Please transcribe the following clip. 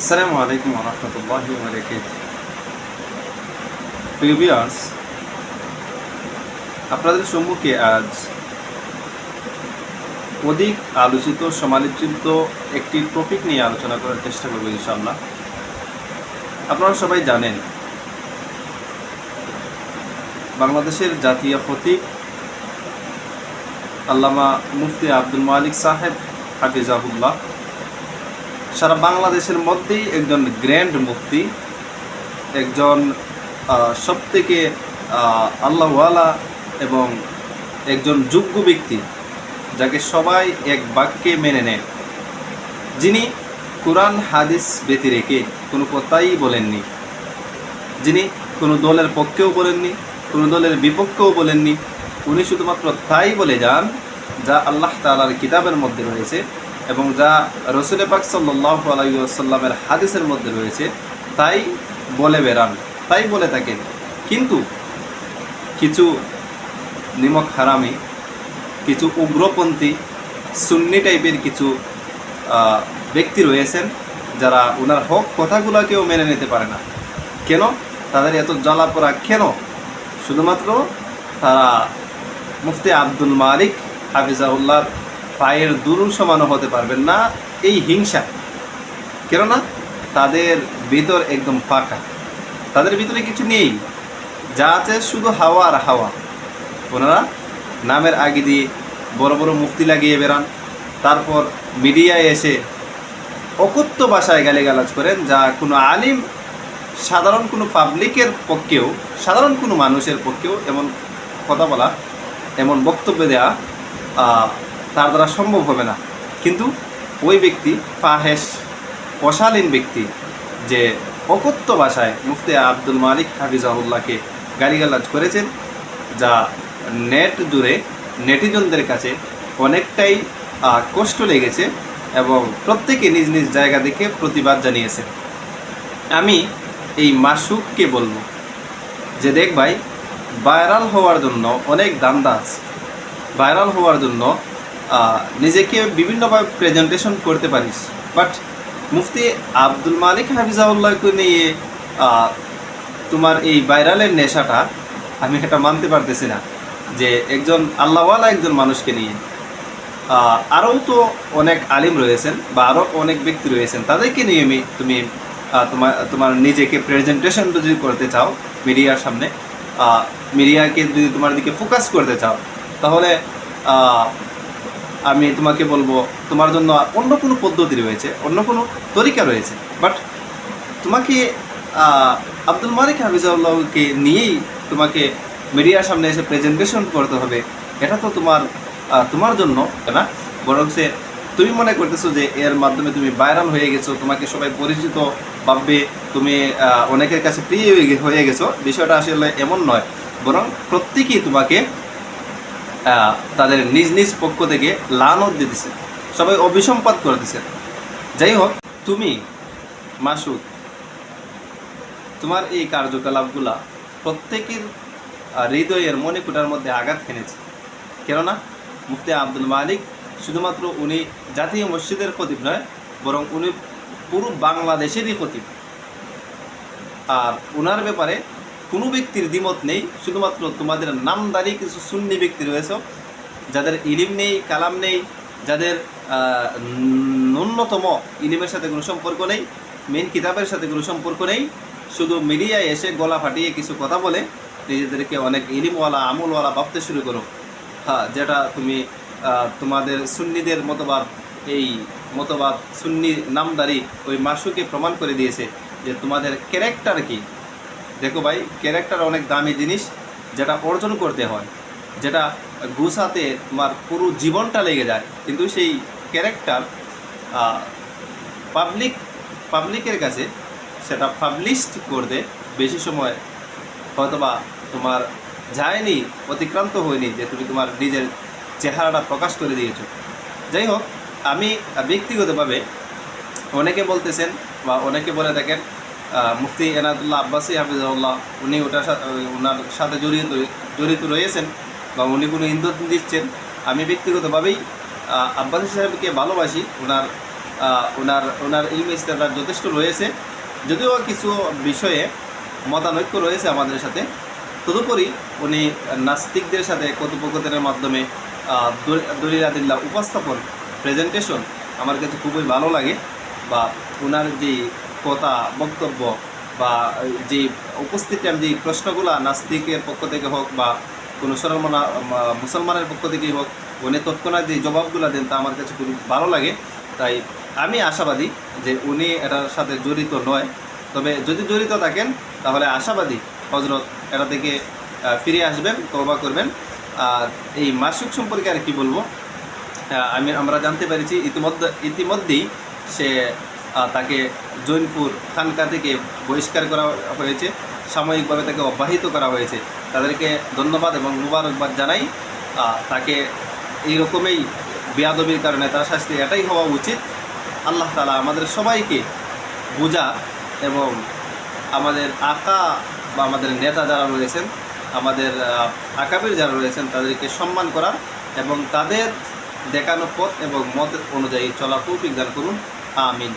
আসসালামু আলাইকুম রহমতুল্লাহ ভিউয়ার্স, আপনাদের সম্মুখে আজ অধিক আলোচিত, সমালোচিত একটি টপিক নিয়ে আলোচনা করার চেষ্টা করব ইনশাআল্লাহ। আপনারা সবাই জানেন, বাংলাদেশের জাতীয় প্রতীক আল্লামা মুফতি আব্দুল মালিক সাহেব হাফিজাহুল্লাহ। সারা বাংলাদেশের মধ্যেই একজন গ্র্যান্ড মুফতি, একজন সব থেকে আল্লাহওয়ালা এবং একজন যোগ্য ব্যক্তি যাকে সবাই এক বাক্যে মেনে নেন যিনি কোরআন, হাদিস ব্যতি রেখে কোনো কথাই বলেননি, যিনি কোনো দলের পক্ষেও বলেননি, কোনো দলের বিপক্ষেও বলেননি, উনি শুধুমাত্র তাই বলে যান যা আল্লাহ তালার কিতাবের মধ্যে রয়েছে। এবং যা রসুল পাক সাল্লাহ আলাইসাল্লামের হাদিসের মধ্যে রয়েছে, তাই বলে বেড়ান, তাই বলে থাকেন। কিন্তু কিছু নিমক হারামি, কিছু উগ্রপন্থী, সুন্নি টাইপের কিছু ব্যক্তি রয়েছেন, যারা ওনার হক কথাগুলোকেও মেনে নিতে পারে না। কেন? তাদের এত জ্বালা পড়া কেন? শুধুমাত্র তারা মুফতি আব্দুল মালিক হাফিজাউল্লাহর পায়ের দুরুল সমানও হতে পারবেন না এই হিংসা। কেননা তাদের ভিতর একদম ফাঁকা। তাদের ভিতরে কিছু নেই। যা আছে শুধু হাওয়া আর হাওয়া। ওনারা নামের আগে দিয়ে বড় বড় মুক্তি লাগিয়ে বেরান তারপর মিডিয়ায় এসে অকথ্য ভাষায় গালিগালাজ করেন, যা কোনো আলিম, সাধারণ কোনো পাবলিকের পক্ষেও, সাধারণ কোনো মানুষের পক্ষেও এমন কথা বলা এমন বক্তব্য দেওয়া তার দ্বারা সম্ভব হবে না। কিন্তু ওই ব্যক্তি ফাহেস অশালীন ব্যক্তি যে অকথ্য ভাষায় মুফতি আব্দুল মালিক হাফিজাহুল্লাহকে গালিগালাজ করেছেন, যা নেট জুড়ে নেটিজনদের কাছে অনেকটাই কষ্ট লেগেছে এবং প্রত্যেকে নিজ নিজ জায়গা থেকে প্রতিবাদ জানিয়েছে আমি এই মাসুককে বলব যে, দেখ ভাই, ভাইরাল হওয়ার জন্য অনেক দান্দা আছে। ভাইরাল হওয়ার জন্য নিজেকে বিভিন্নভাবে প্রেজেন্টেশন করতে পারিস। বাট মুফতি আব্দুল মালিক হাফিজাউল্লাহকে নিয়ে তোমার এই ভাইরালের নেশাটা আমি এটা মানতে পারতেছি না, যে একজন আল্লাহওয়ালা একজন মানুষকে নিয়ে। আরও তো অনেক আলিম রয়েছেন বা আরও অনেক ব্যক্তি রয়েছেন, তাদেরকে নিয়ে আমি, তুমি তোমার তোমার নিজেকে প্রেজেন্টেশন যদি করতে চাও মিডিয়ার সামনে মিডিয়াকে যদি তোমার দিকে ফোকাস করতে চাও, তাহলে আমি তোমাকে বলব, তোমার জন্য অন্য কোনো পদ্ধতি রয়েছে, অন্য কোনো তরিকা রয়েছে। বাট তোমাকে আব্দুল মালিক হাফিজাউল্লাহকে নিয়েই তোমাকে মিডিয়ার সামনে এসে প্রেজেন্টেশন করতে হবে। এটা তো তোমার তোমার জন্য না? বরং সে, তুমি মনে করতেছো যে এর মাধ্যমে তুমি ভাইরাল হয়ে গেছো, তোমাকে সবাই পরিচিত ভাববে, তুমি অনেকের কাছে প্রিয় হয়ে গেছো। বিষয়টা আসলে এমন নয়। বরং প্রত্যেকেই তোমাকে তাদের নিজ নিজ পক্ষ থেকে লানত দিতেছে সবাই অভিসম্পাদ করে দিছে। যাই হোক, তুমি, মাসুদ, তোমার এই কার্যকলাপগুলা প্রত্যেকের হৃদয়ের মনে কুটার মধ্যে আঘাত হেনেছে। কেননা, মুফতি আব্দুল মালিক শুধুমাত্র উনি জাতীয় মসজিদের খতিব নয়, বরং উনি পুরো বাংলাদেশেরই খতিব। আর ওনার ব্যাপারে কোনো ব্যক্তির দ্বিমত নেই, শুধুমাত্র তোমাদের নামদারি কিছু সুন্নি ব্যক্তি রয়েছে, যাদের ইলিম নেই, কালাম নেই, যাদের ন্যূনতম ইলিমের সাথে কোনো সম্পর্ক নেই মেন কিতাবের সাথে কোনো সম্পর্ক নেই, শুধু মিডিয়ায় এসে গলা ফাটিয়ে কিছু কথা বলে, নিজেদেরকে অনেক ইলিমওয়ালা, আমলওয়ালা ভাবতে শুরু করো। হ্যাঁ যেটা তুমি তোমাদের সুন্নিদের মতবাদ, এই মতবাদ, সুন্নি নামদারি ওই মাসুকে প্রমাণ করে দিয়েছে যে তোমাদের ক্যারেক্টার কি। দেখো ভাই ক্যারেক্টার অনেক দামি জিনিস যেটা অর্জন করতে হয়, যেটা গুছাতে তোমার পুরো জীবনটা লেগে যায়। কিন্তু সেই ক্যারেক্টার পাবলিক পাবলিকের কাছে সেটা পাবলিশড করতে বেশি সময় হয়তোবা তোমার যায়নি, অতিক্রান্ত হয়নি যে তুমি তোমার নিজের চেহারাটা প্রকাশ করে দিয়েছ। যাই হোক, আমি ব্যক্তিগতভাবে অনেকে বলতেছেন বা অনেকে বলে থাকেন মুফতি এনাদুল্লাহ আব্বাসী হাফিজাউল্লাহ উনি ওটার সাথে ওনার সাথে জড়িত জড়িত রয়েছেন বা উনি কোনো ইন্ধন দিচ্ছেন। আমি ব্যক্তিগতভাবেই আব্বাসী সাহেবকে ভালোবাসি। ওনার ওনার ওনার ইলমে ইস্তেদার যথেষ্ট রয়েছে। যদিও কিছু বিষয়ে মতানৈক্য রয়েছে আমাদের সাথে। তদুপরি উনি নাস্তিকদের সাথে কথোপকথনের মাধ্যমে আহ, দল- দলিল আদিল্লা উপস্থাপন প্রেজেন্টেশন আমার কাছে খুবই ভালো লাগে বা ওনার যে কথা, বক্তব্য বা যে উপস্থিত যে প্রশ্নগুলো নাস্তিকের পক্ষ থেকে হোক বা কোনো সরমনা মুসলমানের পক্ষ থেকেই হোক, উনি তৎক্ষণাৎ যে জবাবগুলো দেন তা আমার কাছে খুবই ভালো লাগে। তাই আমি আশাবাদী যে উনি এটার সাথে জড়িত নয়। তবে যদি জড়িত থাকেন, তাহলে আশাবাদী হজরত এটা থেকে ফিরে আসবেন তবা করবেন। আর এই মাসুক সম্পর্কে আর কি বলব? আমি, আমরা জানতে পেরেছি ইতিমধ্যে, ইতিমধ্যেই সে তাকে জৈনপুর খানকা থেকে বহিষ্কার করা হয়েছে। সাময়িকভাবে তাকে অব্যাহিত করা হয়েছে। তাদেরকে ধন্যবাদ এবং মুবারকবাদ জানাই। তাকে এই রকমই বেয়াদবির কারণে তার শাস্তি এটাই হওয়া উচিত। আল্লাহ তালা আমাদের সবাইকে বোঝা এবং আমাদের আঁকা বা আমাদের নেতা যারা রয়েছেন, আমাদের আকাবির যারা রয়েছেন, তাদেরকে সম্মান করার এবং তাদের দেখানো পথ এবং মত অনুযায়ী চলা তৌফিক দান করুন। 啊，明